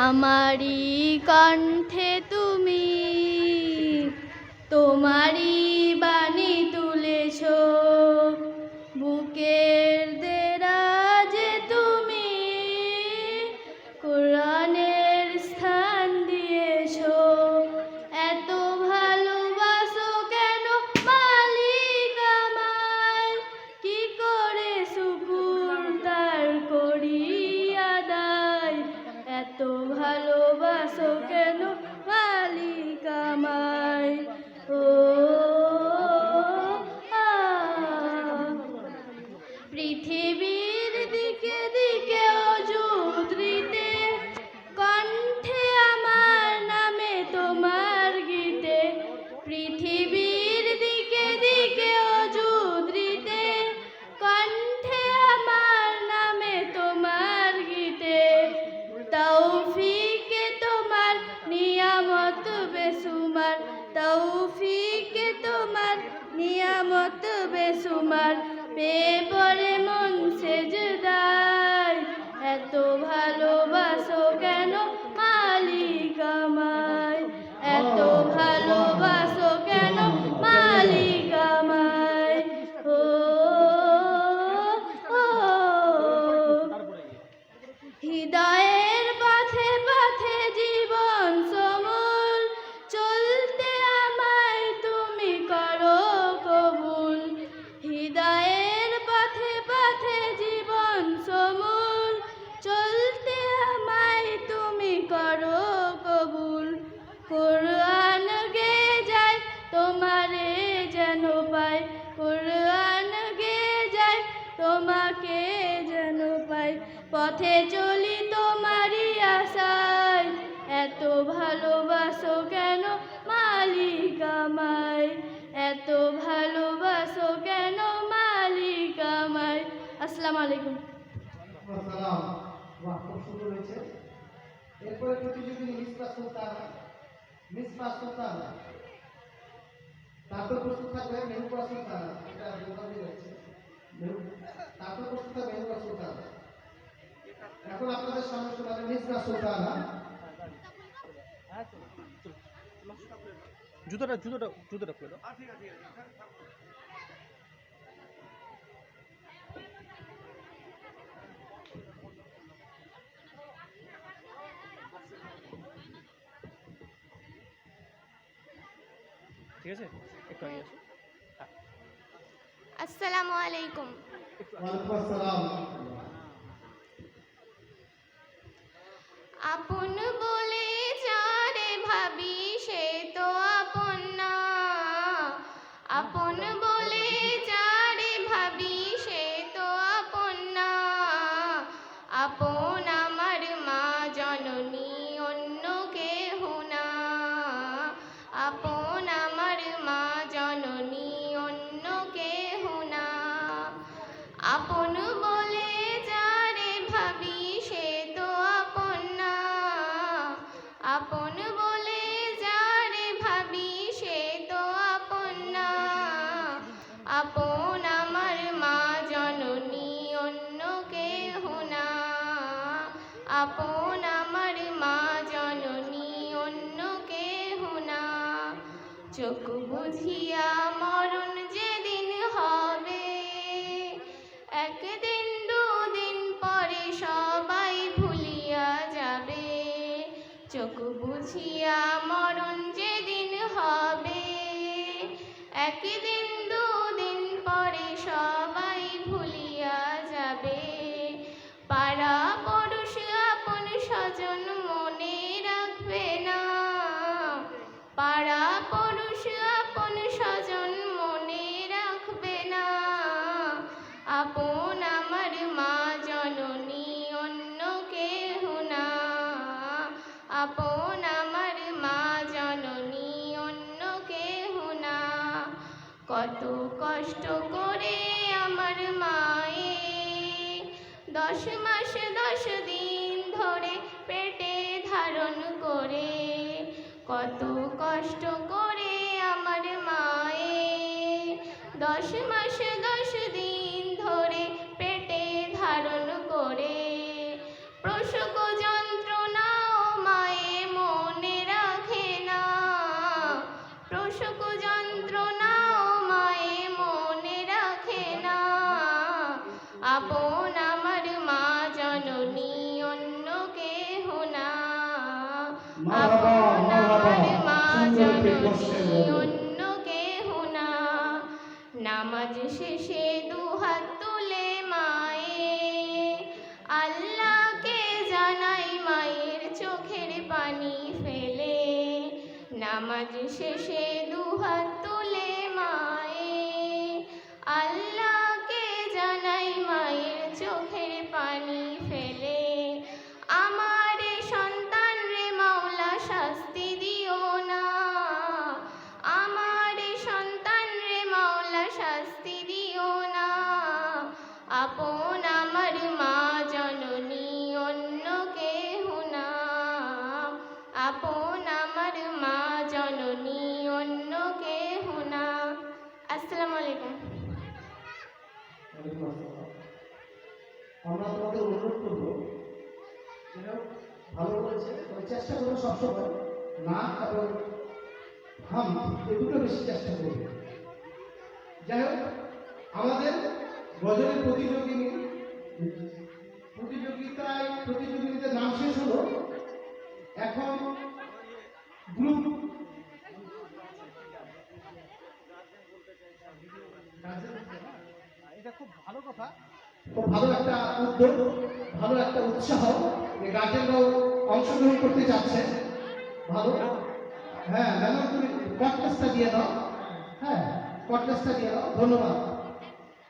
আমারই কণ্ঠে তুমি তোমারই বাণী তুলেছ বুকের পৃথিবীর দিকে দিকে অযুদ্রিতে কণ্ঠে আমার নামে তোমার গীতে, পৃথিবীর দিকে দিকে অযুদ্রিতে কণ্ঠে আমার নামে তোমার গীতে, তৌফিকে তোমার নিয়ামত বেসুমার, তৌফিকে তোমার নিয়ামত বেসুমার পেয়ে এত পথে চলি তোমারই আশায়। এত ভালোবাসো কেন মালিক আমায়? এত ভালোবাসো কেন মালিক আমায়? আসসালামু আলাইকুম। তারপর প্রস্তুত থাকবে মেহুপা সুলতানা এটা তারপর প্রস্তুত থাকবে মেহুপা সুলতানা এখন আপনাদের সামনে শোনাবে মিসপা সুলতানা। জুতোটা জুতোটা জুতোটা খুলে দাও। ঠিক আছে? একটু আগে আসো। আসসালামু আলাইকুম। ওয়ালাইকুম আসসালাম। আপন আপন আমার মা জননী, অন্য কেহ না। চোখ বুঝিয়া মরণ যেদিন হবে, একদিন দুদিন পরে সবাই ভুলিয়া যাবে। চোখ বুঝিয়া মরণ আপন আমার মা জননী, অন্য কেহ না। আপন আমার মা জননী, অন্য কেহ না। কত কষ্ট করে আমার মায়ে দশ মাস, দশ দিন ধরে পেটে ধারণ করে। কত কষ্ট করে আমার মায়ে দশ মাস, দশ দিন প্রসূক যন্ত্রণা মায়ে মনে রাখে না। আপন আমার মা জননী অন্য কেহ না। আপন আমার মা জননী অন্য কেহ না। নামাজ শেষে নামাজ শেষে দুহাত তুলে মায়ে, আল্লাহকে জানাই মায়ের চোখের পানি ফেলে। আমার সন্তান রে মাওলা শাস্তি অনুরোধ করব ভালো তবে চেষ্টা করব সবসময়। না এবং হাম এই দুটো বেশি চেষ্টা করবে। যাই হোক আমাদের গজলের প্রতিযোগিনী প্রতিযোগিতায় প্রতিযোগিতার নাম শেষ হলো। এখন গ্রুপ এটা খুব ভালো কথা। খুব ভালো একটা উদ্যোগ। ভালো একটা উৎসাহ যে গার্জেনরাও অংশগ্রহণ করতে চাচ্ছে। ভালো? হ্যাঁ ম্যাডাম তুমি কটলেসটা দিয়ে দাও। হ্যাঁ কটলেসটা দিয়ে দাও। ধন্যবাদ।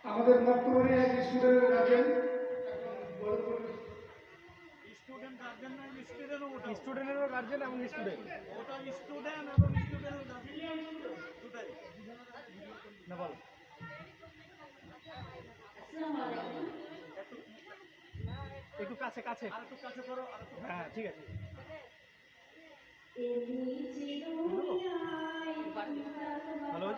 আমাদের বর্তমানে এক স্টুডেন্টের গার্জেন স্টুডেন্টেরও গার্জেন এবং স্টুডেন্ট। ওটা স্টুডেন্ট এবং না একটু কাছে। কাছে একটু কাছে করো হ্যাঁ ঠিক আছে। ভালো